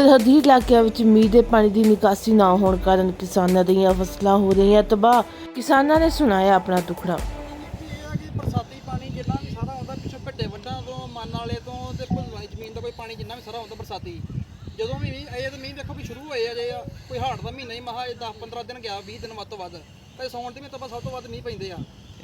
ਸਰਹੱਦੀ ਇਲਾਕਿਆਂ ਵਿੱਚ ਮੀਂਹ ਦੇ ਪਾਣੀ ਦੀ ਨਿਕਾਸੀ ਨਾ ਹੋਣ ਕਾਰਨ ਕਿਸਾਨਾਂ ਦੀਆਂ ਫਸਲਾਂ ਹੋ ਰਹੀਆਂ ਤਬਾਹ। ਕਿਸਾਨਾਂ ਨੇ ਸੁਣਾਇਆ ਆਪਣਾ ਦੁੱਖੜਾ ਬਰਸਾਤੀ ਪਾਣੀ ਜਿੰਨਾ ਵੀ ਸਾਰਾ ਆਉਂਦਾ, ਪਿੱਛੋਂ ਭੱਡੇ ਵੱਡਾਂ ਤੋਂ, ਮਨ ਵਾਲੇ ਤੋਂ ਤੇ ਭੁੱਲਵਾਈ ਜ਼ਮੀਨ ਦਾ ਕੋਈ ਪਾਣੀ ਜਿੰਨਾ ਵੀ ਸਾਰਾ ਆਉਂਦਾ ਬਰਸਾਤੀ। ਜਦੋਂ ਵੀ ਮੀਂਹ ਇਹ ਤਾਂ ਮੀਂਹ ਦੇਖੋ ਵੀ ਸ਼ੁਰੂ ਹੋਏ ਅਜੇ ਆ। ਕੋਈ ਹਾੜ ਦਾ ਮਹੀਨਾ ਹੀ ਮਹਾ 10 15 ਦਿਨ ਗਿਆ 20 ਦਿਨ ਵੱਧ ਤੋਂ ਵੱਧ। ਤੇ ਸੌਣ ਦੇ ਮਹੀਨੇ ਤੋਂ ਬਾਅਦ ਸਭ ਤੋਂ ਵੱਧ ਮੀਂਹ ਪੈਂਦੇ ਆ।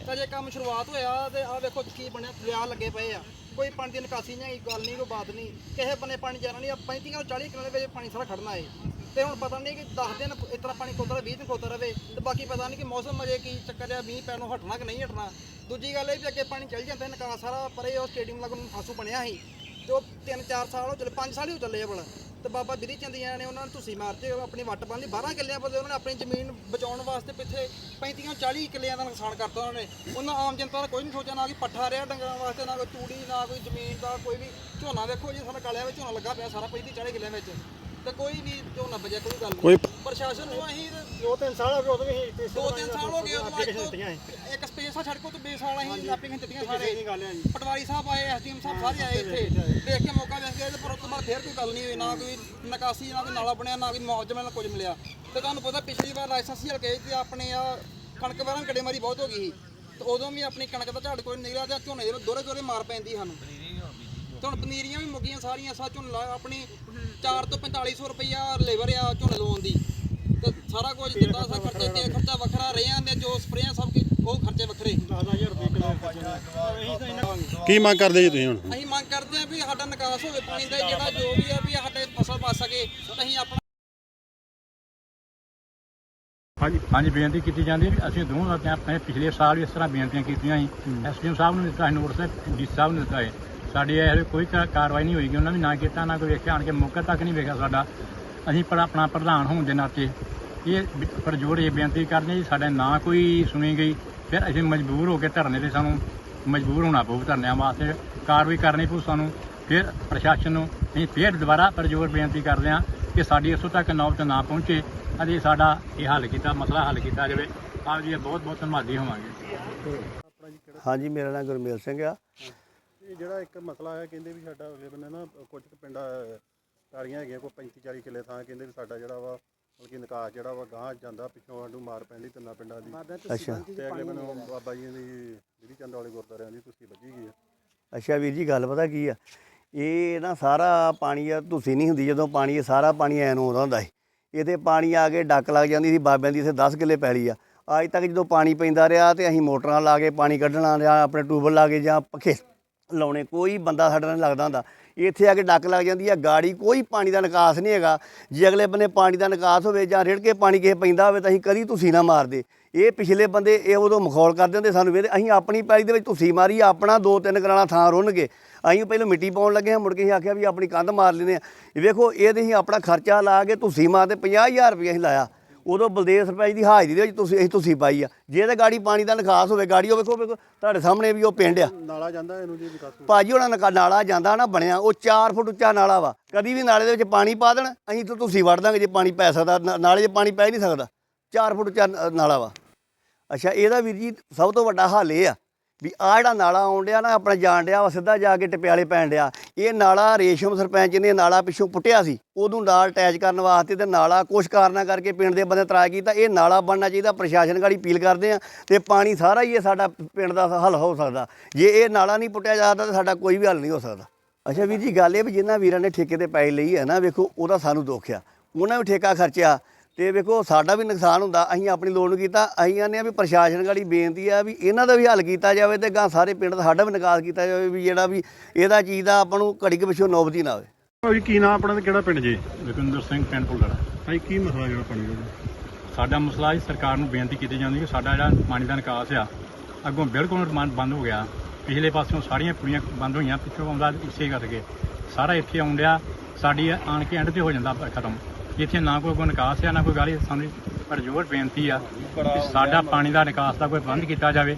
ਤਾਂ ਜੇ ਕੰਮ ਸ਼ੁਰੂਆਤ ਹੋਇਆ ਤੇ ਆ ਵੇਖੋ ਕੀ ਬਣਿਆ, ਦਰਿਆ ਲੱਗੇ ਪਏ ਆ। ਕੋਈ ਪਾਣੀ ਦੀ ਨਿਕਾਸੀ ਨਹੀਂ ਗੱਲ ਨਹੀਂ, ਕੋਈ ਬਾਤ ਨਹੀਂ। ਕਿਸੇ ਬੰਨੇ ਪਾਣੀ ਜਾਣਾ ਨਹੀਂ 35 ਤੋਂ 40 ਕਿਲੋਮੀਟਰ ਵਿੱਚ ਪਾਣੀ ਸਾਰਾ ਖੜਨਾ ਹੈ ਤੇ ਹੁਣ ਪਤਾ ਨਹੀਂ ਕਿ 10 ਦਿਨ ਇਸ ਤਰ੍ਹਾਂ ਪਾਣੀ ਕੋਤਰ 20 ਦਿਨ ਕੋਤਰ ਰਹੇ ਤੇ ਬਾਕੀ ਪਤਾ ਨਹੀਂ ਕਿ ਮੌਸਮ ਅਜੇ ਕੀ ਚੱਕਰ ਆ, ਮੀਂਹ ਪੈਣੋਂ ਹਟਣਾ ਕਿ ਨਹੀਂ ਹਟਣਾ। ਦੂਜੀ ਗੱਲ ਇਹ ਵੀ ਅੱਗੇ ਪਾਣੀ ਚੱਲ ਜਾਂਦਾ ਨਿਕਾਸ ਸਾਰਾ ਪਰੇ ਉਹ ਸਟੇਡੀਅਮ ਲੱਗਣ ਫਾਸੂ ਬਣਿਆ ਸੀ। ਤੇ ਉਹ 3-4 ਸਾਲ ਹੋ ਚੱਲੇ 5 ਸਾਲ ਹੀ ਹੋ ਚੱਲੇ ਆ ਬਲ ਤੇ ਬਾਬਾ ਬਿਧੀ ਚੰਦੀਆਂ ਨੇ ਉਹਨਾਂ ਨੂੰ ਤੁਸੀਂ ਮਾਰਤੇ ਆਪਣੀ ਵੱਟ ਬੰਨ ਲਈ 12 ਕਿੱਲਿਆਂ ਬਦਲੇ ਉਹਨਾਂ ਨੇ ਆਪਣੀ ਜ਼ਮੀਨ ਬਚਾਉਣ ਵਾਸਤੇ ਪਿੱਛੇ 35-40 ਕਿੱਲਿਆਂ ਦਾ ਨੁਕਸਾਨ ਕਰਤਾ ਉਹਨਾਂ ਨੇ। ਉਹਨਾਂ ਆਮ ਜਨਤਾ ਦਾ ਕੋਈ ਨਹੀਂ ਸੋਚਿਆ, ਨਾ ਕਿ ਪੱਠਾ ਰਿਹਾ ਡੰਗਰਾਂ ਵਾਸਤੇ, ਨਾ ਕੋਈ ਤੂੜੀ, ਨਾ ਕੋਈ ਜ਼ਮੀਨ ਦਾ ਕੋਈ ਵੀ ਝੋਨਾ। ਵੇਖੋ ਜੀ ਸਾਡਾ ਕਾਲਿਆ ਵਿੱਚ ਝੋਨਾ ਲੱਗਾ ਪਿਆ ਸਾਰਾ 35-40 ਕਿੱਲਿਆਂ ਵਿੱਚ। ਤੇ ਕੋਈ ਨਹੀਂ ਝੋਨਾ ਬਜਿਆ ਕੋਈ ਗੱਲ ਨਹੀਂ ਪ੍ਰਸ਼ਾਸਨ ਨੂੰ ਅਸੀਂ ਦੋ ਤਿੰਨ ਸਾਲ ਹੋ ਗਏ ਉਦੋਂ ਵੀ ਦੋ ਤਿੰਨ ਸਾਲ ਹੋ ਗਏ ਉਦੋਂ ਅੱਜ ਤੋਂ ਇੱਕ ਸਪੇਸ ਆ ਸੜਕੋਂ ਤੋਂ ਬੇਸਾਲ ਅਸੀਂ ਆਪਣੀਆਂ ਦਿੱਤੀਆਂ ਸਾਰੇ। ਪਟਵਾਰੀ ਸਾਹਿਬ ਆਏ ਐਸਡੀਐਮ ਸਾਹਿਬ ਸਾਰੇ ਆਏ ਇੱਥੇ। ਦੇਖ ਕੇ ਮੌਕਾ ਦੇਖ ਗਏ ਤੇ ਪਰ ਉਸ ਤੋਂ ਬਾਅਦ ਫੇਰ ਕੋਈ ਗੱਲ ਨਹੀਂ ਹੋਈ ਨਾ ਕੋਈ ਨਿਕਾਸੀ ਨਾ ਕੋਈ ਨਾਲਾ ਬਣਿਆ ਨਾ ਕੋਈ ਮੁਆਵਜ਼ਾ ਨਾ ਕੁਝ ਮਿਲਿਆ। ਤੇ ਤੁਹਾਨੂੰ ਪਤਾ ਪਿਛਲੀ ਵਾਰ ਲਾਇਸੈਂਸੀ ਹਲਕੇ ਤੇ ਆਪਣੇ ਆ ਕਣਕ ਵਾਰਾਂ ਗੜੇਮਾਰੀ ਬਹੁਤ ਹੋ ਗਈ ਸੀ। ਤੇ ਉਦੋਂ ਵੀ ਆਪਣੀ ਕਣਕ ਦਾ ਝਾੜ ਕੋਈ ਨਹੀਂ ਨਿਕਲਿਆ ਤੇ ਝੋਨੇ ਦੇ ਦੋਰੇ ਦੋਰੇ ਮਾਰ ਪੈਂਦੀ ਸਾਨੂੰ। ਤੇ ਹੁਣ ਪਨੀਰੀਆਂ ਵੀ ਮੁੱਗੀਆਂ ਸਾਰੀਆਂ ਸਾ ਝੋਨਾ ਆਪਣੀ। 4 ਤੋਂ 4500 ਰੁਪਈਆ ਲੇਬਰ ਆ ਝੋਨੇ ਲਵਾਉਣ ਦੀ। ਤੇ ਸਾਰਾ ਕੁਝ ਦਿੱਤਾ ਸਾ ਖਰਚੇ ਤੇ ਖਰਚਾ ਵੱਖਰਾ ਰੇਹਾਂ ਦੇ ਜੋ ਸਪਰੇਆਂ ਸਭ ਕੁਝ ਉਹ ਖਰਚੇ ਵੱਖਰੇ। 10000 ਰੁਪਏ ਕਿਲੋ ਖਰਚਣਾ ਅਸੀਂ ਤਾਂ ਇਹਨਾਂ ਕੀ ਮੰਗ ਕਰਦੇ ਜੀ ਤੁਸੀਂ ਹੁਣ? ਅਸੀਂ ਮੰਗ ਕਰਦੇ ਹਾਂ ਵੀ ਸਾਡਾ ਨਿਕਾਸ ਹੋਵੇ ਪਾਣੀ ਦਾ ਜਿਹੜਾ ਜੋ ਵੀ ਆ ਵੀ ਸਾਡੇ ਫਸਲ ਬਚ ਸਕੇ ਅਸੀਂ ਆਪਣਾ ਹਾਂਜੀ ਹਾਂਜੀ ਬੇਨਤੀ ਕੀਤੀ ਜਾਂਦੀ ਹੈ। ਅਸੀਂ ਦੋਵਾਂ ਆਪਣੇ ਆਪਣੇ ਪਿਛਲੇ ਸਾਲ ਵੀ ਇਸ ਤਰ੍ਹਾਂ ਬੇਨਤੀਆਂ ਕੀਤੀਆਂ ਸੀ। ਐਸਡੀਐਮ ਸਾਹਿਬ ਨੂੰ ਦਿੱਤਾ ਹੈ ਨੋਟਿਸ ਹੈ ਡੀ ਸਾਹਿਬ ਨੂੰ ਦਿੱਤਾ ਹੈ ਸਾਡੀ ਇਹ ਕੋਈ ਕਾ- ਕਾਰਵਾਈ ਨਹੀਂ ਹੋਈਗੀ, ਉਹਨਾਂ ਵੀ ਨਾ ਕੀਤਾ, ਨਾ ਕੋਈ ਵੇਖਿਆ, ਆਣ ਕੇ ਮੌਕਾ ਤੱਕ ਨਹੀਂ ਵੇਖਿਆ ਸਾਡਾ। ਅਸੀਂ ਪਰ ਆਪਣਾ ਪ੍ਰਧਾਨ ਹੋਣ ਦੇ ਨਾਤੇ ਇਹ ਬ- ਪ੍ਰਜੋਰ ਇਹ ਬੇਨਤੀ ਕਰਦੇ ਜੀ, ਸਾਡੇ ਨਾ ਕੋਈ ਸੁਣੀ ਗਈ, ਫਿਰ ਅਸੀਂ ਮਜਬੂਰ ਹੋ ਕੇ ਧਰਨੇ ਤੇ ਸਾਨੂੰ ਮਜਬੂਰ ਹੋਣਾ ਪਊ ਧਰਨਿਆਂ ਵਾਸਤੇ, ਕਾਰਵਾਈ ਕਰਨੀ ਪਊ ਸਾਨੂੰ, ਫਿਰ ਪ੍ਰਸ਼ਾਸਨ ਨੂੰ ਅਸੀਂ ਫਿਰ ਦੁਬਾਰਾ ਪ੍ਰਜੋਰ ਬੇਨਤੀ ਕਰਦੇ ਹਾਂ ਕਿ ਸਾਡੀ ਇੱਥੋਂ ਤੱਕ ਨੌਬਤ ਨਾ ਪਹੁੰਚੇ, ਅਤੇ ਸਾਡਾ ਇਹ ਹੱਲ ਕੀਤਾ, ਮਸਲਾ ਹੱਲ ਕੀਤਾ ਜਾਵੇ। ਆਪ ਜੀ ਬਹੁਤ ਬਹੁਤ ਧੰਨਵਾਦੀ ਹੋਵਾਂਗੇ। ਹਾਂਜੀ, ਮੇਰਾ ਨਾਮ ਗੁਰਮੇਲ ਸਿੰਘ ਆ। ਜਿਹੜਾ ਇੱਕ ਮਸਲਾ ਆਇਆ ਕਹਿੰਦੇ ਵੀ ਸਾਡਾ ਅਗਲੇ ਬੰਨੇ ਨਾ ਕੁਝ ਕੁ ਪਿੰਡਾਂ ਤਾਰੀਆਂ ਹੈਗੀਆਂ ਕੋਈ 35 40 ਕਿੱਲੇ ਥਾਂ ਕਹਿੰਦੇ ਵੀ ਸਾਡਾ ਜਿਹੜਾ ਵਾ ਮਤਲਬ ਕਿ ਨਿਕਾਸ ਜਿਹੜਾ ਵਾ ਗਾਂ ਜਾਂਦਾ ਪਿੱਛੋਂ ਸਾਨੂੰ ਮਾਰ ਪੈਂਦੀ ਤਿੰਨਾਂ ਪਿੰਡਾਂ ਦੀ। ਅੱਛਾ। ਤੇ ਅਗਲੇ ਬੰਨੇ ਬਾਬਾ ਜੀ ਦੀ ਜਿਹੜੀ ਚੰਦ ਵਾਲੇ ਗੁਰਦੁਆਰਿਆਂ ਦੀ ਤੁਸੀਂ ਵੱਜੀ ਗਈ ਆ। ਅੱਛਾ ਵੀਰ ਜੀ ਗੱਲ ਪਤਾ ਕੀ ਆ? ਇਹ ਨਾ ਸਾਰਾ ਪਾਣੀ ਆ ਤੁਸੀਂ ਨਹੀਂ ਹੁੰਦੀ ਜਦੋਂ ਪਾਣੀ ਇਹ ਸਾਰਾ ਪਾਣੀ ਐਨ ਆਉਂਦਾ ਹੁੰਦਾ ਸੀ। ਇਹਦੇ ਪਾਣੀ ਆ ਕੇ ਡੱਕ ਲੱਗ ਜਾਂਦੀ ਸੀ ਬਾਬਿਆਂ ਦੀ ਇੱਥੇ 10 ਕਿੱਲੇ ਪੈਲੀ ਆ। ਅੱਜ ਤੱਕ ਜਦੋਂ ਪਾਣੀ ਪੈਂਦਾ ਰਿਹਾ ਤੇ ਅਸੀਂ ਮੋਟਰਾਂ ਲਾ ਕੇ ਪਾਣੀ ਕੱਢਣਾ ਜਾਂ ਆਪਣੇ ਟੂਬਲ ਲਾ ਕੇ ਜਾਂ ਪੱਖੇ ਲਾਉਣੇ, ਕੋਈ ਬੰਦਾ ਸਾਡੇ ਨਾਲ ਲੱਗਦਾ ਹੁੰਦਾ। ਇੱਥੇ ਆ ਕੇ ਡੱਕ ਲੱਗ ਜਾਂਦੀ ਹੈ ਗਾੜੀ ਕੋਈ ਪਾਣੀ ਦਾ ਨਿਕਾਸ ਨਹੀਂ ਹੈਗਾ। ਜੇ ਅਗਲੇ ਬੰਨੇ ਪਾਣੀ ਦਾ ਨਿਕਾਸ ਹੋਵੇ ਜਾਂ ਰਿੜ ਕੇ ਪਾਣੀ ਕਿਸੇ ਪੈਂਦਾ ਹੋਵੇ ਤਾਂ ਅਸੀਂ ਕਦੀ ਤੁਸੀਂ ਨਾ ਮਾਰਦੇ ਇਹ ਪਿਛਲੇ ਬੰਦੇ ਇਹ ਉਦੋਂ ਮਖੌਲ ਕਰਦੇ ਹੁੰਦੇ ਸਾਨੂੰ ਵੇਦੇ ਅਸੀਂ ਆਪਣੀ ਪੈਲੀ ਦੇ ਵਿੱਚ ਤੁਸੀਂ ਮਾਰੀ, ਆਪਣਾ ਦੋ ਤਿੰਨ ਕਰਾਣਾ ਥਾਂ ਰੁੰਨਗੇ ਅਸੀਂ ਪਹਿਲਾਂ ਮਿੱਟੀ ਪਾਉਣ ਲੱਗੇ ਹਾਂ, ਮੁੜ ਕੇ ਅਸੀਂ ਆਖਿਆ ਵੀ ਆਪਣੀ ਕੰਧ ਮਾਰ ਲੈਂਦੇ ਆ ਇਹ ਵੇਖੋ, ਇਹਦੇ ਅਸੀਂ ਆਪਣਾ ਖਰਚਾ ਲਾ ਕੇ ਤੁਸੀਂ ਮਾਰਦੇ 50000 ਰੁਪਏ ਅਸੀਂ ਲਾਇਆ। ਉਦੋਂ ਬਲਦੇਵ ਸਰਪੰਚ ਦੀ ਹਾਜ਼ਰੀ ਦੇ ਵਿੱਚ ਤੁਸੀਂ ਅਸੀਂ ਤੁਸੀਂ ਪਾਈ ਆ। ਜੇ ਤੇ ਗਾੜੀ ਪਾਣੀ ਦਾ ਨਿਕਾਸ ਹੋਵੇ ਗਾੜੀ ਉਹ ਵੇਖੋ ਵੇਖੋ ਤੁਹਾਡੇ ਸਾਹਮਣੇ ਵੀ ਉਹ ਪਿੰਡ ਆ। ਨਾਲਾ ਜਾਂਦਾ ਇਹਨੂੰ ਜੀ ਵਿਕਾਸ ਭਾਜੀ ਉਹਨਾਂ ਨਕਾ ਨਾਲਾ ਜਾਂਦਾ ਨਾ ਬਣਿਆ ਉਹ 4 ਫੁੱਟ ਉੱਚਾ ਨਾਲਾ ਵਾ। ਕਦੀ ਵੀ ਨਾਲੇ ਦੇ ਵਿੱਚ ਪਾਣੀ ਪਾ ਦੇਣ ਅਸੀਂ ਤਾਂ ਤੁਸੀਂ ਵੜ ਦਾਂਗੇ ਜੇ ਪਾਣੀ ਪੈ ਸਕਦਾ ਨਾਲੇ 'ਚ ਪਾਣੀ ਪੈ ਨਹੀਂ ਸਕਦਾ। 4 ਫੁੱਟ ਉੱਚਾ ਨਾਲਾ ਵਾ। ਅੱਛਾ ਇਹਦਾ ਵੀਰ ਜੀ ਸਭ ਤੋਂ ਵੱਡਾ ਹੱਲ ਇਹ ਆ ਵੀ ਆਹ ਜਿਹੜਾ ਨਾਲਾ ਆਉਣ ਡਿਆ ਨਾ, ਆਪਣਾ ਜਾਣ ਡਿਆ ਵਾ, ਸਿੱਧਾ ਜਾ ਕੇ ਟਪਿਆਲੇ ਪੈਣ ਡਿਆ। ਇਹ ਨਾਲਾ ਰੇਸ਼ਮ ਸਰਪੰਚ ਨੇ ਨਾਲਾ ਪਿੱਛੋਂ ਪੁੱਟਿਆ ਸੀ। ਉਦੋਂ ਨਾਲ ਅਟੈਚ ਕਰਨ ਵਾਸਤੇ ਤੇ ਨਾਲਾ ਕੁਛ ਕਾਰਨਾਂ ਕਰਕੇ ਪਿੰਡ ਦੇ ਬੰਦੇ ਤਰਾਜ ਕੀਤਾ। ਇਹ ਨਾਲਾ ਬਣਨਾ ਚਾਹੀਦਾ, ਪ੍ਰਸ਼ਾਸਨ ਗਾੜੀ ਅਪੀਲ ਕਰਦੇ ਆ ਤੇ ਪਾਣੀ ਸਾਰਾ ਹੀ ਇਹ ਸਾਡਾ ਪਿੰਡ ਦਾ ਹੱਲ ਹੋ ਸਕਦਾ। ਜੇ ਇਹ ਨਾਲਾ ਨਹੀਂ ਪੁੱਟਿਆ ਜਾਂਦਾ ਤਾਂ ਸਾਡਾ ਕੋਈ ਵੀ ਹੱਲ ਨਹੀਂ ਹੋ ਸਕਦਾ। ਅੱਛਾ ਵੀਰ ਜੀ, ਗੱਲ ਇਹ ਵੀ ਜਿਨ੍ਹਾਂ ਵੀਰਾਂ ਨੇ ਠੇਕੇ ਤੇ ਪੈਸੇ ਲਈ ਹੈ ਨਾ, ਵੇਖੋ ਉਹਦਾ ਸਾਨੂੰ ਦੁੱਖ ਆ। ਉਹਨਾਂ ਵੀ ਠੇਕਾ ਖਰਚਿਆ। ਤੇ ਵੇਖੋ ਸਾਡਾ ਵੀ ਨੁਕਸਾਨ ਹੁੰਦਾ ਅਸੀਂ ਆਪਣੀ ਲੋਨ ਨੂੰ ਕੀਤਾ ਅਸੀਂ ਆਨੇ ਆ ਵੀ ਪ੍ਰਸ਼ਾਸਨ ਗਾੜੀ ਬੇਨਤੀ ਆ ਵੀ ਇਹਨਾਂ ਦਾ ਵੀ ਹੱਲ ਕੀਤਾ ਜਾਵੇ ਤੇ ਗਾਂ ਸਾਰੇ ਪਿੰਡ ਦਾ ਸਾਡਾ ਵੀ ਨਿਕਾਸ ਕੀਤਾ ਜਾਵੇ ਵੀ ਜਿਹੜਾ ਵੀ ਇਹਦਾ ਚੀਜ਼ ਦਾ ਆਪਾਂ ਨੂੰ ਘੜੀ ਕੁ ਪਿੱਛੋਂ ਨੌਬਤੀ ਨਾ ਆਵੇ। ਭਾਜੀ ਕੀ ਨਾਮ ਆਪਣਾ ਤੇ ਕਿਹੜਾ ਪਿੰਡ ਜੀ? ਲਖਿੰਦਰ ਸਿੰਘ ਪਿੰਡ ਭੁੱਲਰ ਭਾਈ ਕੀ ਮਸਲਾ ਜਿਹੜਾ ਪਾਣੀ ਦਾ ਸਾਡਾ ਮਸਲਾ ਹੈ ਸਰਕਾਰ ਨੂੰ ਬੇਨਤੀ ਕੀਤੀ ਜਾਂਦੀ ਕਿ ਸਾਡਾ ਜਿਹੜਾ ਪਾਣੀ ਦਾ ਨਿਕਾਸ ਆ ਅੱਗੋਂ ਬਿਲਕੁਲ ਬੰਦ ਬੰਦ ਹੋ ਗਿਆ। ਪਿਛਲੇ ਪਾਸਿਓਂ ਸਾਰੀਆਂ ਕੁੜੀਆਂ ਬੰਦ ਹੋਈਆਂ ਪਿੱਛੋਂ ਆਉਂਦਾ ਇਸੇ ਕਰਕੇ। ਸਾਰਾ ਇੱਥੇ ਆਉਂਦਿਆ ਸਾਡੀ ਆਣ ਕੇ ਐਂਡ ਤੇ ਹੋ ਜਾਂਦਾ ਖਤਮ। ਇੱਥੇ ਨਾ ਕੋਈ ਕੋਈ ਨਿਕਾਸ ਆ ਨਾ ਕੋਈ ਗੱਲ ਸਾਨੂੰ ਪਰ ਜ਼ੋਰ ਬੇਨਤੀ ਆ ਕਿ ਸਾਡਾ ਪਾਣੀ ਦਾ ਨਿਕਾਸ ਦਾ ਕੋਈ ਪ੍ਰਬੰਧ ਕੀਤਾ ਜਾਵੇ।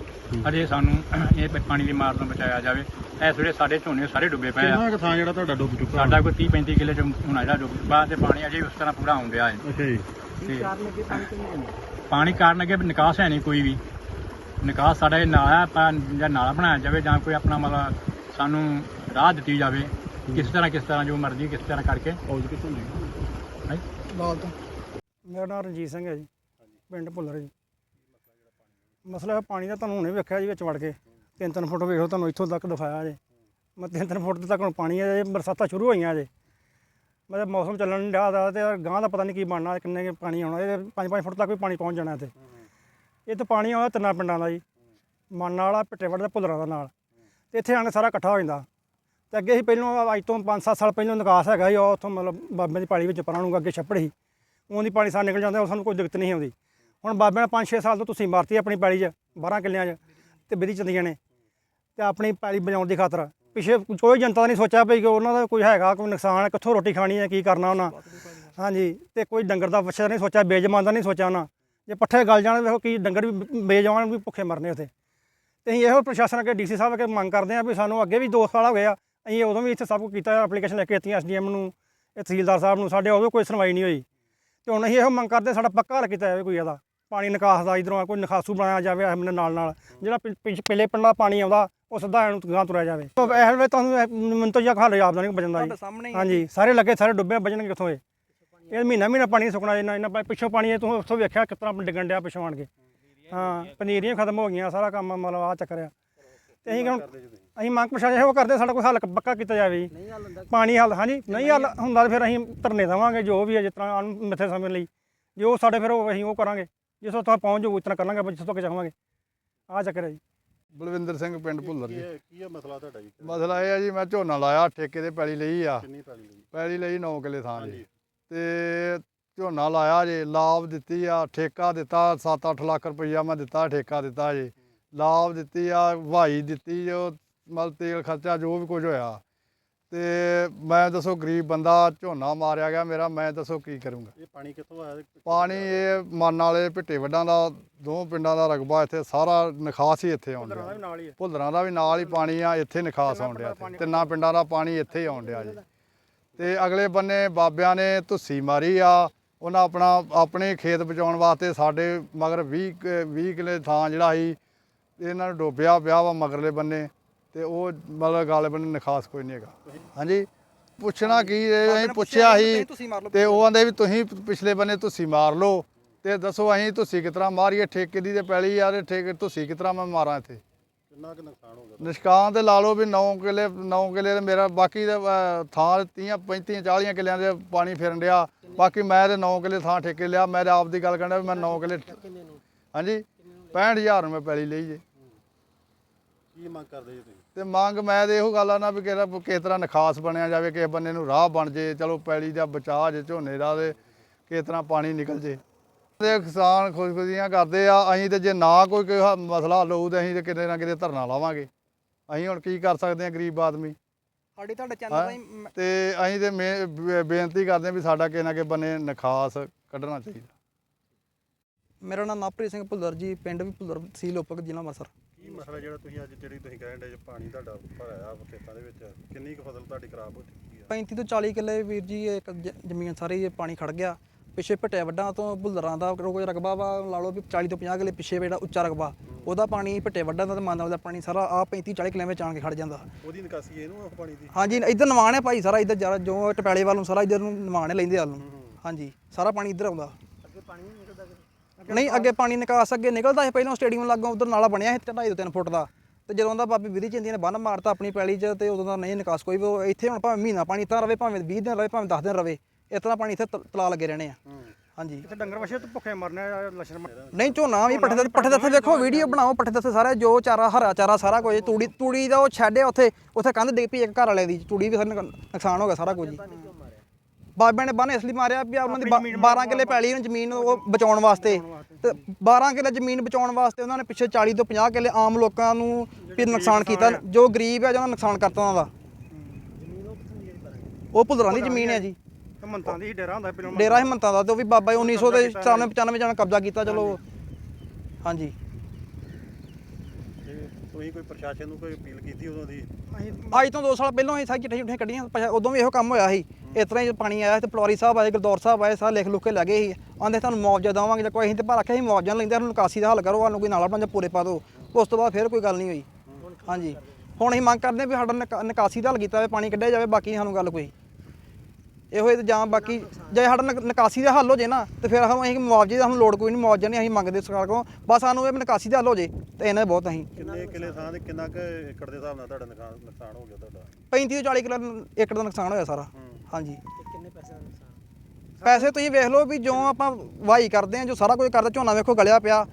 ਅਤੇ ਸਾਨੂੰ ਇਹ ਪਾਣੀ ਦੀ ਮਾਰ ਤੋਂ ਬਚਾਇਆ ਜਾਵੇ। ਇਸ ਵੇਲੇ ਸਾਡੇ ਝੋਨੇ ਸਾਰੇ ਡੁੱਬੇ ਪਏ ਆ। ਕਿੰਨਾ ਥਾਂ ਜਿਹੜਾ ਤੁਹਾਡਾ ਡੁੱਬ ਚੁੱਕਾ ਸਾਡਾ ਕੋਈ 30 35 ਕਿੱਲੇ ਚ ਹੁਣ ਜਿਹੜਾ ਡੁੱਬ ਚੁੱਕਾ ਤੇ ਪਾਣੀ ਅਜੇ ਉਸ ਤਰ੍ਹਾਂ ਪੂਰਾ ਹੈ। ਅੱਛਾ ਜੀ। ਤੇ ਪਾਣੀ ਕਾਰਨ ਅੱਗੇ ਨਿਕਾਸ ਹੈ ਨਹੀਂ ਕੋਈ ਵੀ। ਨਿਕਾਸ ਸਾਡਾ ਇਹ ਨਾਲਾ ਜਾਂ ਨਾਲਾ ਬਣਾਇਆ ਜਾਵੇ ਜਾਂ ਕੋਈ ਆਪਣਾ ਮਤਲਬ ਸਾਨੂੰ ਰਾਹ ਦਿੱਤੀ ਜਾਵੇ। ਕਿਸ ਤਰ੍ਹਾਂ ਕਿਸ ਤਰ੍ਹਾਂ ਜੋ ਮਰਜ਼ੀ ਕਿਸ ਤਰ੍ਹਾਂ ਕਰਕੇ। ਹਾਂਜੀ ਲਾਲ ਤੋਂ। ਮੇਰਾ ਨਾਮ ਰਣਜੀਤ ਸਿੰਘ ਹੈ ਜੀ। ਪਿੰਡ ਭੁੱਲਰ ਜੀ। ਮਸਲਾ ਹੈ ਪਾਣੀ ਦਾ ਤੁਹਾਨੂੰ ਹੁਣੇ ਵੇਖਿਆ ਜੀ ਵਿੱਚ ਵੜ ਕੇ। ਤਿੰਨ ਤਿੰਨ ਫੁੱਟ ਵੇਖੋ ਤੁਹਾਨੂੰ ਇੱਥੋਂ ਤੱਕ ਦਿਖਾਇਆ ਜੇ। ਮੈਂ ਤਿੰਨ ਤਿੰਨ ਫੁੱਟ ਤੱਕ ਹੁਣ ਪਾਣੀ ਹੈ ਜੇ, ਬਰਸਾਤਾਂ ਸ਼ੁਰੂ ਹੋਈਆਂ ਜੇ। ਮਤਲਬ ਮੌਸਮ ਚੱਲਣ ਨਹੀਂ ਡਿਆ ਦਾ ਤੇ ਗਾਂ ਦਾ ਪਤਾ ਨਹੀਂ ਕੀ ਬਣਨਾ ਕਿੰਨੇ ਪਾਣੀ ਆਉਣਾ। ਇਹ 5-5 ਫੁੱਟ ਤੱਕ ਵੀ ਪਾਣੀ ਪਹੁੰਚ ਜਾਣਾ ਇੱਥੇ। ਇਹ ਤਾਂ ਪਾਣੀ ਆਉਂਦਾ ਤਿੰਨਾਂ ਪਿੰਡਾਂ ਦਾ ਜੀ। ਮਾਨਾ ਵਾਲਾ ਪਿੱਟੇਵੜ ਦਾ, ਭੁੱਲਰਾਂ ਦਾ ਨਾਲ। ਤੇ ਇੱਥੇ ਆਣ ਸਾਰਾ ਇਕੱਠਾ ਹੋ ਜਾਂਦਾ। ਤੇ ਅੱਗੇ ਅਸੀਂ ਪਹਿਲੋਂ, ਅੱਜ ਤੋਂ 5-7 ਸਾਲ ਪਹਿਲੋਂ ਨਿਕਾਸ ਹੈਗਾ ਜੀ ਉਹ ਉੱਥੋਂ ਮਤਲਬ ਬਾਬੇ ਦੀ ਪਾਣੀ ਵਿੱਚ ਪਰਾਂ ਨੂੰ ਅੱਗੇ ਛੱਪੜ ਸੀ। ਉਹਦੀ ਪਾਣੀ ਸਾਰ ਨਿਕਲ ਜਾਂਦਾ, ਉਹ ਸਾਨੂੰ ਕੋਈ ਦਿੱਕਤ ਨਹੀਂ ਆਉਂਦੀ। ਹੁਣ ਬਾਬੇ ਨੇ 5-6 ਸਾਲ ਤੋਂ ਤੁਸੀਂ ਮਾਰਤੀ ਆਪਣੀ ਪਾਲੀ 'ਚ 12 ਕਿੱਲਿਆਂ 'ਚ, ਤੇ ਵਿਧੀ ਚੰਦੀਆਂ ਨੇ। ਤੇ ਆਪਣੀ ਪਾਲੀ ਬਚਾਉਣ ਦੀ ਖਾਤਰ, ਪਿਛੇ ਕੋਈ ਜਨਤਾ ਨਹੀਂ ਸੋਚਿਆ ਵੀ ਕਿ ਉਹਨਾਂ ਦਾ ਕੋਈ ਹੈਗਾ, ਕੋਈ ਨੁਕਸਾਨ ਹੈ ਕਿੱਥੋਂ ਰੋਟੀ ਖਾਣੀ ਹੈ ਕੀ ਕਰਨਾ ਉਹਨਾਂ। ਹਾਂਜੀ, ਤੇ ਕੋਈ ਡੰਗਰ ਦਾ ਵੱਛਾ ਨਹੀਂ ਸੋਚਿਆ, ਬੇਜਮਾਨ ਦਾ ਨਹੀਂ ਸੋਚਿਆ ਉਹਨਾਂ। ਜੇ ਪੱਠੇ ਗਲ ਜਾਣ, ਵੇਖੋ ਕੀ ਡੰਗਰ ਵੀ ਬੇਜਮਾਨ ਵੀ ਭੁੱਖੇ ਮਰਨੇ ਉੱਥੇ। ਤੇ ਅਸੀਂ ਇਹੋ ਪ੍ਰਸ਼ਾਸਨ ਅੱਗੇ ਡੀਸੀ ਸਾਹਿਬ ਅੱਗੇ ਮੰਗ ਕਰਦੇ ਹਾਂ ਵੀ ਸਾਨੂੰ ਅੱਗੇ ਵੀ 2 ਸਾਲ ਹੋ ਗਏ ਆ ਅਸੀਂ ਉਦੋਂ ਵੀ ਇੱਥੇ ਸਭ ਕੁਝ ਕੀਤਾ ਐਪਲੀਕੇਸ਼ਨ ਲੈ ਕੇ ਦਿੱਤੀਆਂ ਐਸਡੀਐਮ ਨੂੰ ਇਹ ਤਹਿਸੀਲਦਾਰ ਸਾਹਿਬ ਨੂੰ ਸਾਡੇ ਉਦੋਂ ਕੋਈ ਸੁਣਵਾਈ ਨਹੀਂ ਹੋਈ। ਤੇ ਹੁਣ ਅਸੀਂ ਇਹੋ ਮੰਗ ਕਰਦੇ ਸਾਡਾ ਪੱਕਾ ਹੱਲ ਕੀਤਾ ਜਾਵੇ ਕੋਈ ਇਹਦਾ। ਪਾਣੀ ਨਿਕਾਸ ਦਾ ਇਧਰੋਂ ਕੋਈ ਨਿਕਾਸੂ ਬਣਾਇਆ ਜਾਵੇ ਆਪਣੇ ਨਾਲ ਨਾਲ। ਜਿਹੜਾ ਪਿ- ਪਿਛ- ਪਿਛਲੇ ਪਿੰਡਾਂ ਦਾ ਪਾਣੀ ਆਉਂਦਾ ਉਹ ਸਿੱਧਾ ਇਹਨੂੰ ਗਾਂ ਤੁਰਿਆ ਜਾਵੇ। ਇਹ ਵੇਲੇ ਤੁਹਾਨੂੰ ਮੈਨੂੰ ਤਾਂ ਜਾਂ ਹੱਲ ਜਾਪਦਾ ਨਹੀਂ ਬਚਣ ਦਾ ਜੀ। ਸਾਹਮਣੇ ਹਾਂਜੀ ਸਾਰੇ ਲੱਗੇ ਸਾਰੇ ਡੁੱਬੇ ਬਚਣਗੇ ਕਿੱਥੋਂ ਇਹ? ਇਹ ਮਹੀਨਾ ਮਹੀਨਾ ਪਾਣੀ ਸੁੱਕਣਾ ਇਹਨਾਂ ਇਹਨਾਂ ਪਿੱਛੋਂ ਪਾਣੀ ਇਹ ਤੂੰ ਉੱਥੋਂ ਵੇਖਿਆ ਕਿਸ ਤਰ੍ਹਾਂ ਡਿੱਗਣ ਡਿਆ ਪਿੱਛੋਂ ਆਣ ਕੇ। ਹਾਂ ਪਨੀਰੀਆਂ ਖਤਮ ਹੋ ਗਈਆਂ ਸਾਰਾ ਕੰਮ ਮਤਲਬ ਆ ਚੱਕਰ ਆ। ਤੇ ਅਸੀਂ ਹੁਣ ਅਸੀਂ ਮੰਗ ਪ੍ਰਸ਼ਾਸਨ ਇਹੋ ਕਰਦੇ ਸਾਡਾ ਕੋਈ ਹੱਲ ਪੱਕਾ ਕੀਤਾ ਜਾਵੇ। ਜੀ ਪਾਣੀ ਹੱਲ ਹਾਂਜੀ ਨਹੀਂ ਹੱਲ ਹੁੰਦਾ ਤਾਂ ਫਿਰ ਅਸੀਂ ਧਰਨੇ ਦੇਵਾਂਗੇ ਜੋ ਵੀ ਹੈ ਜਿਸ ਤਰ੍ਹਾਂ ਮਿੱਥੇ ਸਮੇਂ ਲਈ। ਜੋ ਸਾਡੇ ਫਿਰ ਉਹ ਅਸੀਂ ਉਹ ਕਰਾਂਗੇ ਜਿਸੋਂ ਤੱਕ ਪਹੁੰਚ ਜਾਊ ਇਤਨਾ ਕਰ ਲਾਂਗੇ ਜਿੱਥੋਂ ਤੱਕ ਜਾਵਾਂਗੇ। ਆ ਚੱਕਰ ਹੈ ਜੀ। ਬਲਵਿੰਦਰ ਸਿੰਘ ਪਿੰਡ ਭੁੱਲਰ ਜੀ। ਕੀ ਹੈ ਮਸਲਾ ਤੁਹਾਡਾ ਜੀ? ਮਸਲਾ ਇਹ ਹੈ ਜੀ ਮੈਂ ਝੋਨਾ ਲਾਇਆ ਠੇਕੇ ਤੇ ਪੈਲੀ ਲਈ ਆ। ਕਿੰਨੀ ਪੈਲੀ ਲਈ? ਪੈਲੀ ਲਈ 9 ਕਿੱਲੇ ਥਾਂ ਜੀ। ਤੇ ਝੋਨਾ ਲਾਇਆ ਜੇ ਲਾਭ ਦਿੱਤੀ ਆ ਠੇਕਾ ਦਿੱਤਾ 7-8 ਲੱਖ ਰੁਪਈਆ ਮੈਂ ਦਿੱਤਾ ਠੇਕਾ ਦਿੱਤਾ ਜੀ। ਲਾਭ ਦਿੱਤੀ ਆ ਵਾਈ ਦਿੱਤੀ ਜੋ ਮਤਲਬ ਤੇਲ ਖਰਚਾ ਜੋ ਵੀ ਕੁਝ ਹੋਇਆ ਤੇ ਮੈਂ ਦੱਸੋ ਗਰੀਬ ਬੰਦਾ ਝੋਨਾ ਮਾਰਿਆ ਗਿਆ ਮੇਰਾ ਮੈਂ ਦੱਸੋ ਕੀ ਕਰੂੰਗਾ? ਇਹ ਪਾਣੀ ਕਿੱਥੋਂ ਆਇਆ? ਪਾਣੀ ਇਹ ਮਨ ਵਾਲੇ ਭਿੱਟੇ ਵੱਡਾਂ ਦਾ ਦੋ ਪਿੰਡਾਂ ਦਾ ਰਕਬਾ ਇੱਥੇ ਸਾਰਾ ਨਿਖਾਸ ਹੀ ਇੱਥੇ ਹੀ ਹੈ ਭੁੱਲਰਾਂ ਦਾ ਵੀ ਨਾਲ ਹੀ ਪਾਣੀ ਆ ਇੱਥੇ ਨਿਕਾਸ ਆਉਣ ਡਿਆ। ਤਿੰਨਾਂ ਪਿੰਡਾਂ ਦਾ ਪਾਣੀ ਇੱਥੇ ਹੀ ਆਉਣ ਡਿਆ ਜੀ। ਤੇ ਅਗਲੇ ਬੰਨੇ ਬਾਬਿਆਂ ਨੇ ਧੁੱਸੀ ਮਾਰੀ ਆ ਉਹਨਾਂ ਆਪਣਾ ਆਪਣੇ ਖੇਤ ਬਚਾਉਣ ਵਾਸਤੇ ਸਾਡੇ ਮਗਰ 20 ਕੁ- 20 ਕਿਲੇ ਥਾਂ ਜਿਹੜਾ ਸੀ ਇਹਨਾਂ ਨੂੰ ਡੋਬਿਆ ਪਿਆ ਵਾ ਮਗਰਲੇ ਬੰਨੇ। ਤੇ ਉਹ ਮਤਲਬ ਗਾਲੇ ਬੰਨੇ ਨਿਕਾਸ ਕੋਈ ਨਹੀਂ ਹੈਗਾ। ਹਾਂਜੀ? ਪੁੱਛਣਾ ਕੀ ਇਹ ਅਸੀਂ ਪੁੱਛਿਆ ਸੀ ਤੇ ਉਹ ਆਂਦੇ ਵੀ ਤੁਸੀਂ ਪਿਛਲੇ ਬੰਨੇ ਤੁਸੀਂ ਮਾਰ ਲਓ ਤੇ ਦੱਸੋ ਅਸੀਂ ਤੁਸੀਂ ਕਿਸ ਤਰ੍ਹਾਂ ਮਾਰੀਏ ਠੇਕੇ ਦੀ ਤੇ ਪੈਲੀ ਯਾਰ ਠੇਕੇ ਤੁਸੀਂ ਕਿਸ ਤਰ੍ਹਾਂ ਮੈਂ ਮਾਰਾਂ ਇੱਥੇ? ਕਿੰਨਾ ਕੁ ਨੁਕਸਾਨ ਹੋ ਗਿਆ? ਨਿਸ਼ਕਾਨ ਤੇ ਲਾ ਲਓ ਵੀ 9 ਕਿੱਲੇ 9 ਕਿੱਲੇ ਤੇ ਮੇਰਾ ਬਾਕੀ ਦੇ ਥਾਂ 30 35 40 ਕਿੱਲਿਆਂ ਦੇ ਪਾਣੀ ਫਿਰਨ ਡਿਆ। ਬਾਕੀ ਮੈਂ ਤੇ 9 ਕਿੱਲੇ ਥਾਂ ਠੇਕੇ ਲਿਆ ਮੈਂ ਤੇ ਆਪ ਦੀ ਗੱਲ ਕਰਦਾ ਵੀ ਮੈਂ 9 ਕਿੱਲੇ ਹਾਂਜੀ? 65000 ਨੂੰ ਮੈਂ ਪੈਲੀ ਲਈ ਜੇ। ਕੀ ਮੰਗ ਕਰਦੇ ਜੀ ਤੁਸੀਂ? ਤੇ ਮੰਗ ਮੈਂ ਤੇ ਇਹੋ ਗੱਲ ਆ ਨਾ ਵੀ ਕਿਹੜਾ ਕਿਸ ਤਰ੍ਹਾਂ ਨਿਖਾਸ ਬਣਿਆ ਜਾਵੇ ਕਿਸੇ ਬੰਨੇ ਨੂੰ ਰਾਹ ਬਣ ਜੇ ਚਲੋ ਪੈਲੀ ਦਾ ਬਚਾਅ ਜੇ ਝੋਨੇ ਦਾ ਤੇ ਕਿਸ ਤਰ੍ਹਾਂ ਪਾਣੀ ਨਿਕਲ ਜੇ। ਤੇ ਕਿਸਾਨ ਖੁਦਕੁਸ਼ੀਆਂ ਕਰਦੇ ਆ ਅਸੀਂ ਤੇ ਜੇ ਨਾ ਕੋਈ ਕੋਈ ਮਸਲਾ ਹੱਲ ਹੋਊ ਤੇ ਅਸੀਂ ਤੇ ਕਿਤੇ ਨਾ ਕਿਤੇ ਧਰਨਾ ਲਾਵਾਂਗੇ। ਅਸੀਂ ਹੁਣ ਕੀ ਕਰ ਸਕਦੇ ਆ ਗਰੀਬ ਆਦਮੀ? ਸਾਡੀ ਤੁਹਾਡੇ। ਚੈਨਲ ਤੇ ਅਸੀਂ ਤੇ ਮੇ- ਬੇਨਤੀ ਕਰਦੇ ਆ ਵੀ ਸਾਡਾ ਕਿਸੇ ਨਾ ਕਿਸੇ ਬੰਨੇ ਨਿਖਾਸ ਕੱਢਣਾ ਚਾਹੀਦਾ। ਮੇਰਾ ਨਾਮ ਨਾਪ੍ਰੀਤ ਸਿੰਘ ਭੁੱਲਰ ਜੀ ਪਿੰਡ ਵੀ ਭੁੱਲਰ ਤਹਿਸੀਲ ਉਪਕ ਜ਼ਿਲ੍ਹਾ ਅੰਮ੍ਰਿਤਸਰ। ਮਸਲਾ ਜਿਹੜਾ ਤੁਸੀਂ ਅੱਜ ਜਿਹੜੀ ਤੁਸੀਂ ਕਹਿਣ ਦੇ ਪਾਣੀ ਤੁਹਾਡਾ ਭਰਾਇਆ ਵਾ ਖੇਤਾਂ ਦੇ ਵਿੱਚ ਕਿੰਨੀ ਕੁ ਫਸਲ ਤੁਹਾਡੀ ਖਰਾਬ ਹੋ ਚੁੱਕੀ ਆ? 35 ਤੋਂ 40 ਕਿੱਲੇ ਵੀਰ ਜੀ ਇੱਕ ਜ- ਜ਼ਮੀਨ ਸਾਰੀ ਇਹ ਪਾਣੀ ਖੜ ਗਿਆ। ਪਿੱਛੇ ਭਟਿਆ ਵੱਡਾਂ ਤੋਂ ਭੁੱਲਰਾਂ ਦਾ ਕੋਈ ਰਕਬਾ ਵਾ ਲਾ ਲਓ ਵੀ 40 ਤੋਂ 50 ਕਿੱਲੇ ਪਿੱਛੇ ਜਿਹੜਾ ਉੱਚਾ ਰਕਬਾ ਉਹਦਾ ਪਾਣੀ ਭਟੇ ਵੱਡਾਂ ਦਾ ਤੇ ਮਾਨਵ ਦਾ ਪਾਣੀ ਸਾਰਾ ਆ 35 40 ਕਿੱਲੇ ਵਿੱਚ ਆਣ ਕੇ ਖੜ ਜਾਂਦਾ। ਉਹਦੀ ਨਿਕਾਸੀ ਇਹਨੂੰ ਆ ਪਾਣੀ ਦੀ? ਹਾਂਜੀ ਇੱਧਰ ਨਵਾਣ ਹੈ ਭਾਈ ਸਾਰਾ ਇੱਧਰ ਜ਼ਿਆਦਾ ਜੋ ਟਪੈਲੇ ਵੱਲ ਨੂੰ ਸਾਰਾ ਇੱਧਰ ਨੂੰ ਨਵਾਣ ਹੈ ਲੈਂਦੇ ਵੱਲ ਨੂੰ। ਹਾਂਜੀ ਸਾਰਾ ਪਾਣੀ ਇੱਧਰ ਆਉਂਦਾ। ਨਹੀਂ ਅੱਗੇ ਪਾਣੀ ਨਿਕਾਸ ਅੱਗੇ ਨਿਕਲਦਾ ਸੀ ਪਹਿਲਾਂ ਸਟੇਡੀਅਮ ਲਾਗੋਂ ਉਧਰ ਨਾਲਾ ਬਣਿਆ ਸੀ 2.5 ਤੋਂ 3 ਫੁੱਟ ਦਾ। ਤੇ ਜਦੋਂ ਦਾ ਬਾਬੀ ਵਿਧੀ ਚੰਦੀ ਨੇ ਬੰਨ ਮਾਰਤਾ ਆਪਣੀ ਪੈਲੀ 'ਚ ਤੇ ਉਦੋਂ ਦਾ ਨਹੀਂ ਨਿਕਾਸ ਕੋਈ ਵੀ ਇੱਥੇ ਹੁਣ ਭਾਵੇਂ ਮਹੀਨਾ ਪਾਣੀ ਤਾਂ ਰਵੇ ਭਾਵੇਂ 20 ਦਿਨ ਰਵੇ ਭਾਵੇਂ 10 ਦਿਨ ਰਵੇ ਇਸ ਤਰ੍ਹਾਂ ਪਾਣੀ ਇੱਥੇ ਤਲਾ ਲੱਗੇ ਰਹਿਣੇ ਆ। ਹਾਂਜੀ। ਇੱਥੇ ਡੰਗਰ ਵਛੇ ਤੋਂ ਭੁੱਖੇ ਮਰਨੇ ਬਣ- ਨਹੀਂ ਝੋਨਾ ਵੀ ਪੱਠੇ ਦੇ ਪੱਠੇ ਦੇ ਦੇਖੋ ਵੀਡੀਓ ਬਣਾਓ ਪੱਠੇ ਦੇ ਸਾਰੇ ਜੋ ਚਾਰਾ ਹਰਾ ਚਾਰਾ ਸਾਰਾ ਕੁਝ ਤੂੜੀ ਤੂੜੀ ਦਾ ਉਹ ਛੱਡਿਆ ਉੱਥੇ ਉੱਥੇ ਕੰਧ ਡਿੱਗ ਪਈ ਇੱਕ ਘਰ ਵਾਲਿਆਂ ਦੀ ਤੂੜੀ ਵੀ ਨੁਕਸਾਨ ਹੋ ਗਿਆ ਸਾਰਾ ਕੁਝ ਜੀ ਬਾਬਿਆਂ ਨੇ ਬੰਨ ਇਸ ਲਈ ਮਾਰਿਆ ਵੀ ਉਹਨਾਂ ਦੀ 12 ਕਿੱਲੇ ਪੈਲੀ ਨੂੰ ਜ਼ਮੀਨ ਉਹ ਬਚਾਉਣ ਵਾਸਤੇ। ਤੇ 12 ਕਿੱਲੇ ਜ਼ਮੀਨ ਬਚਾਉਣ ਵਾਸਤੇ ਉਹਨਾਂ ਨੇ ਪਿੱਛੇ 40 ਤੋਂ 50 ਕਿੱਲੇ ਆਮ ਲੋਕਾਂ ਨੂੰ ਵੀ ਨੁਕਸਾਨ ਕੀਤਾ। ਜੋ ਗਰੀਬ ਹੈ ਜਿਹਨਾਂ ਨੁਕਸਾਨ ਕਰਤਾ ਉਹਨਾਂ ਦਾ। ਉਹ ਭੁੱਲਰਾਂ ਦੀ ਜ਼ਮੀਨ ਹੈ ਜੀ। ਤੇ ਮੰਤਾਂ ਦੀ ਡੇਰਾ ਹੁੰਦਾ ਪਹਿਲਾਂ ਡੇਰਾ ਹਿੰਮਤਾਂ ਦਾ ਤੇ ਉਹ ਵੀ ਬਾਬਾ ਜੀ 1900 ਦੇ 94 95 ਜਾਣਾ ਕਬਜ਼ਾ ਕੀਤਾ ਚਲੋ। ਹਾਂਜੀ। ਤੁਸੀਂ ਕੋਈ ਪ੍ਰਸ਼ਾਸਨ ਨੂੰ ਕੋਈ ਅਪੀਲ ਕੀਤੀ ਉਦੋਂ ਦੀ? ਅੱਜ ਤੋਂ 2 ਸਾਲ ਪਹਿਲਾਂ ਅਸੀਂ ਸਾਰੀ ਚਿੱਠੀਆਂ ਚਿੱਠੀਆਂ ਕੱਢੀਆਂ, ਪਛਾ- ਉਦੋਂ ਵੀ ਇਹੋ ਕੰਮ ਹੋਇਆ ਸੀ। ਇਸ ਤਰ੍ਹਾਂ ਹੀ ਪਾਣੀ ਆਇਆ ਤੇ ਪਟਵਾਰੀ ਸਾਹਿਬ ਆਏ, ਗੁਰਦੌਰ ਸਾਹਿਬ ਆਏ, ਸਾਰੇ ਲਿਖ ਲੁੱਕ ਕੇ ਲੱਗੇ ਸੀ। ਆਂਦੇ ਤੁਹਾਨੂੰ ਮੁਆਵਜ਼ਾ ਦੇਵਾਂਗੇ, ਜਾਂ ਕੋਈ ਅਸੀਂ ਤੇ ਭਰ ਰੱਖਿਆ ਸੀ, ਮੁਆਵਜ਼ਾ ਨਹੀਂ ਲੈਂਦੇ ਸਾਨੂੰ ਨਿਕਾਸੀ ਦਾ ਹੱਲ ਕਰੋ, ਸਾਨੂੰ ਕੋਈ ਨਾਲਾ ਬਣ ਜਾਂ ਪੂਰੇ ਪਾ ਦਿਓ। ਉਸ ਤੋਂ ਬਾਅਦ ਫਿਰ ਕੋਈ ਗੱਲ ਨਹੀਂ ਹੋਈ। ਹਾਂਜੀ। ਹੁਣ ਅਸੀਂ ਮੰਗ ਕਰਦੇ ਹਾਂ ਵੀ ਸਾਡਾ ਨਿਕਾ- ਨਿਕਾਸੀ ਦਾ ਹੱਲ ਕੀਤਾ ਜਾਵੇ, ਪਾਣੀ ਕੱਢਿਆ ਜਾਵੇ, ਬਾਕੀ ਸਾਨੂੰ ਗੱਲ ਕੋਈ ਇਹੋ ਇਹ ਜਾਂ ਬਾਕੀ ਜੇ ਸਾਡਾ ਨਿਕ- ਨਿਕਾਸੀ ਦਾ ਹੱਲ ਹੋ ਜੇ ਨਾ ਤੇ ਫਿਰ ਸਾਨੂੰ ਅਸੀਂ ਮੁਆਵਜ਼ੇ ਦਾ ਸਾਨੂੰ ਲੋੜ ਕੋਈ ਨਹੀਂ ਮੁਆਵਜ਼ਾ ਨਹੀਂ ਅਸੀਂ ਮੰਗਦੇ ਸਰਕਾਰ ਕੋਲੋਂ। ਬਸ ਸਾਨੂੰ ਇਹ ਨਿਕਾਸੀ ਦਾ ਹੱਲ ਹੋ ਜੇ ਤੇ ਇਹਨਾਂ ਦੇ ਬਹੁਤ ਅਸੀਂ। ਕਿੰਨੇ ਕਿੱਲੇ ਥਾਂ ਤੇ ਕਿੰਨਾ ਕੁ ਏਕੜ ਦੇ ਹਿਸਾਬ ਨਾਲ ਤੁਹਾਡਾ ਨੁਕਸਾਨ ਨੁਕਸਾਨ ਹੋ ਗਿਆ ਤੁਹਾਡਾ? 35 ਤੋਂ 40 ਕਿਲੋ ਏਕੜ ਦਾ ਨੁਕਸਾਨ ਹੋਇਆ ਸਾਰਾ। ਹਾਂਜੀ। ਪੈਸੇ ਤੁਸੀਂ ਵੇਖ ਲਓ ਵੀ ਜੋ ਆਪਾਂ ਵਾਹੀ ਕਰਦੇ ਆ ਜੋ ਸਾਰਾ ਕੁਝ ਕਰਦੇ ਝੋਨਾ ਵੇਖੋ ਗਲਿਆ ਪਿਆ।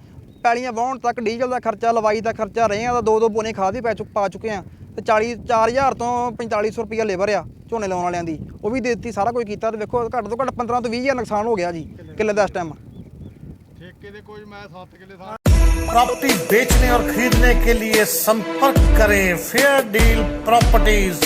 ਪੈਲੀਆਂ ਵਾਹੁਣ ਤੱਕ ਡੀਜ਼ਲ ਦਾ ਖਰਚਾ ਲਵਾਈ ਦਾ ਖਰਚਾ ਰਹੇ ਆ ਦਾ ਦੋ ਦੋ ਬੋਨੇ ਖਾਦ ਹੀ ਪੈ ਚੁੱਕ ਪਾ ਚੁੱਕੇ ਆ ਤੇ 40 4000 ਤੋਂ 4500 ਰੁਪਇਆ ਲੇਬਰ ਆ ਝੋਨੇ ਲਾਉਣ ਵਾਲਿਆਂ ਦੀ ਉਹ ਵੀ ਦੇ ਦਿੱਤੀ ਸਾਰਾ ਕੁਝ ਕੀਤਾ ਤੇ ਵੇਖੋ ਘੱਟ ਤੋਂ ਘੱਟ 15 ਤੋਂ 20000 ਨੁਕਸਾਨ ਹੋ ਗਿਆ ਜੀ ਕਿੱਲੇ ਦਾ ਇਸ ਟਾਈਮ ਠੇਕੇ ਦੇ ਕੋਈ ਮੈਂ 7 ਕਿੱਲੇ ਥਾਂ प्रॉपर्टी बेचने और खरीदने के लिए संपर्क करें फेयर डील प्रॉपर्टीज